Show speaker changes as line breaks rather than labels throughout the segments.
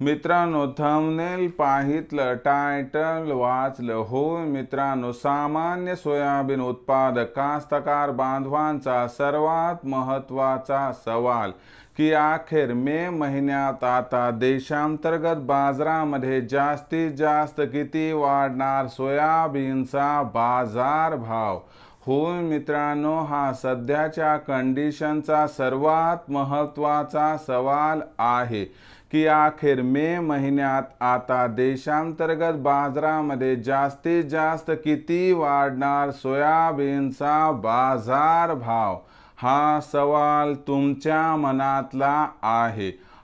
मित्रांनो thumbnail पाहितलं title वाचलं. हो मित्रांनो सामान्य सोयाबीन उत्पादक कास्तकार बांधवांचा सर्वात महत्त्वाचा सवाल की अखेर मे महिन्यात आता देशांतर्गत बाजारामध्ये जास्तीत जास्त किती वाढणार सोयाबीनचा बाजार भाव होय मित्रांनो हा सध्याच्या कंडिशनचा सर्वात महत्त्वाचा सवाल आहे की अखेर मे महिन्यात आता देशांतर्गत बाजारामध्ये जास्तीत जास्त किती वाढणार सोयाबीनचा बाजार भाव हा सवाल तुमच्या मनातला आहे.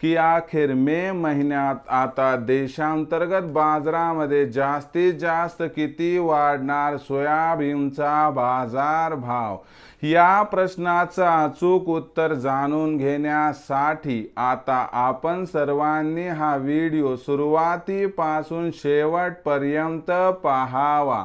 की अखेर मे महिन्यात आता देशांतर्गत बाजारामध्ये जास्तीत जास्त किती वाढणार सोयाबीनचा बाजार भाव? या प्रश्नाचं अचूक उत्तर जाणून घेण्यासाठी आता आपण सर्वांनी हा व्हिडिओ सुरुवातीपासून शेवटपर्यंत पाहावा.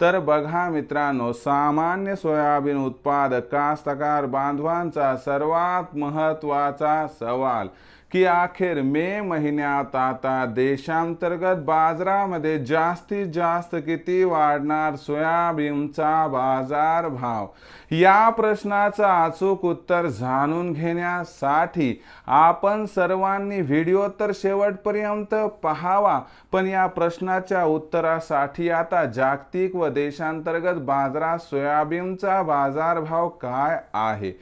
तर बघा मित्रांनो सामान्य सोयाबीन उत्पादक कास्तकार बांधवांचा सर्वात महत्त्वाचा सवाल. की अखेर मे महिन्यात आता देशांतर्गत बाजारामध्ये जास्तीत जास्त किती वाढणार सोयाबीनचा बाजार भाव? या प्रश्नाचं अचूक उत्तर जाणून घेण्यासाठी आपण सर्वांनी व्हिडिओ तर शेवटपर्यंत पहावा पण या प्रश्नाच्या उत्तरासाठी आता जागतिक व देशांतर्गत बाजारात सोयाबीनचा बाजारभाव काय आहे?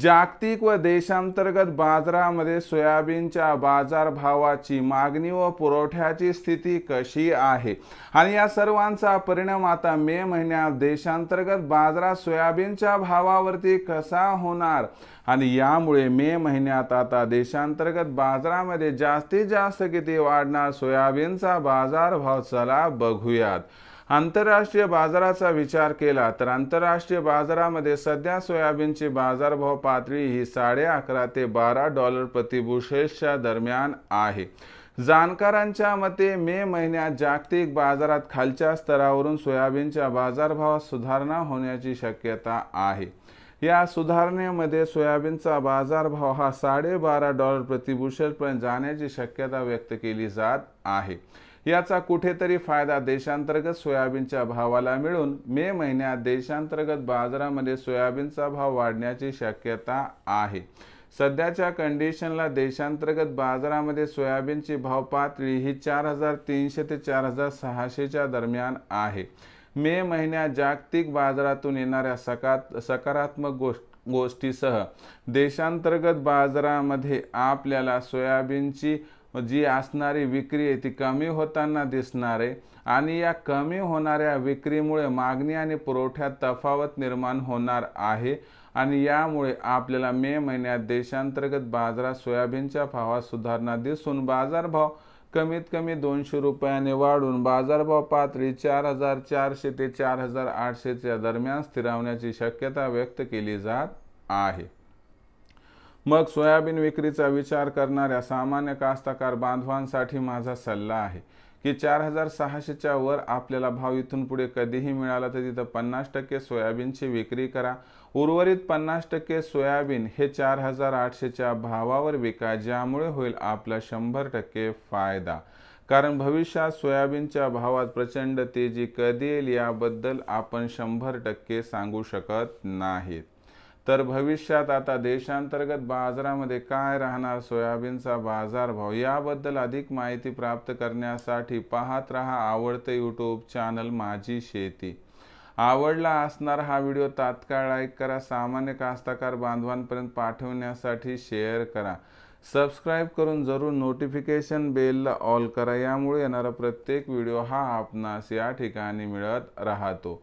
जागतिक व देशांतर्गत बाजारामध्ये सोयाबीन सोयाबीनच्या बाजारभावाची मागणी व पुरवठ्याची स्थिती कशी आहे? आणि या सर्वांचा परिणाम आता मे महिन्यात देशांतर्गत बाजारात सोयाबीनच्या भावावरती कसा होणार? आणि यामुळे मे महिन्यात आता देशांतर्गत बाजारामध्ये जास्तीत जास्त किती वाढणार सोयाबीनचा बाजारभाव चला बघूयात. आंतरराष्ट्रीय बाजाराचा विचार केला तर आंतरराष्ट्रीय बाजारामध्ये सध्या सोयाबीनची बाजारभाव पातळी ही साडे अकरा ते बारा डॉलर प्रति दरम्यान आहे. जाणकारांच्या मते मे महिन्यात जागतिक बाजारात खालच्या स्तरावरून सोयाबीनच्या बाजारभावात सुधारणा होण्याची शक्यता आहे. या सुधारणेमध्ये सोयाबीनचा बाजारभाव हा साडेबारा डॉलर प्रति जाण्याची शक्यता व्यक्त केली जात आहे. याचा कुठेतरी फायदा देशांतर्गत सोयाबीनच्या भावाला मिळून मे महिन्यात देशांतर्गत बाजारामध्ये सोयाबीनचा भाव वाढण्याची शक्यता आहे. सध्याच्या कंडिशनला देशांतर्गत बाजारामध्ये सोयाबीनची भाव पातळी ही चार हजार तीनशे ते चार हजार सहाशेच्या दरम्यान आहे. मे महिन्यात जागतिक बाजारातून येणाऱ्या सकात सकारात्मक गोष्ट गोष्टीसह देशांतर्गत बाजारामध्ये आपल्याला सोयाबीनची जी असणारी विक्री आहे ती कमी होताना दिसणार आहे. आणि या कमी होणाऱ्या विक्रीमुळे मागणी आणि पुरवठ्यात तफावत निर्माण होणार आहे. आणि यामुळे आपल्याला मे महिन्यात देशांतर्गत बाजारात सोयाबीनच्या भावात सुधारणा दिसून बाजारभाव कमीत कमी दोनशे रुपयाने वाढून बाजारभाव पातळी चार हजार चारशे ते चार हजार आठशेच्या दरम्यान स्थिरावण्याची शक्यता व्यक्त केली जात आहे. मग सोयाबीन विक्रीचा विचार करणाऱ्या सामान्य कास्तकार बांधवांसाठी माझा सल्ला आहे की चार हजार सहाशेच्या वर आपल्याला भाव इथून पुढे कधीही मिळाला तर तिथं पन्नास टक्के सोयाबीनची विक्री करा. उर्वरित पन्नास टक्के सोयाबीन हे चार हजार आठशेच्या भावावर विका ज्यामुळे होईल आपला शंभर टक्के फायदा. कारण भविष्यात सोयाबीनच्या भावात प्रचंड तेजी कधी येईल याबद्दल आपण शंभर टक्के सांगू शकत नाहीत. तर भविष्यात आता देशांतर्गत बाजारामध्ये काय राहणार? सोयाबीनचा बाजारभाव याबद्दल अधिक माहिती प्राप्त करण्यासाठी पाहत रहा आवडते यूट्यूब चॅनल माझी शेती. आवडला असणारा हा व्हिडिओ तात्काळ लाईक करा सामान्य कास्तकार बांधवांपर्यंत पाठवण्यासाठी शेअर करा. सबस्क्राईब करून जरूर नोटिफिकेशन बेलला ऑल करा यामुळे येणारा प्रत्येक व्हिडिओ हा आपणास या ठिकाणी मिळत राहतो.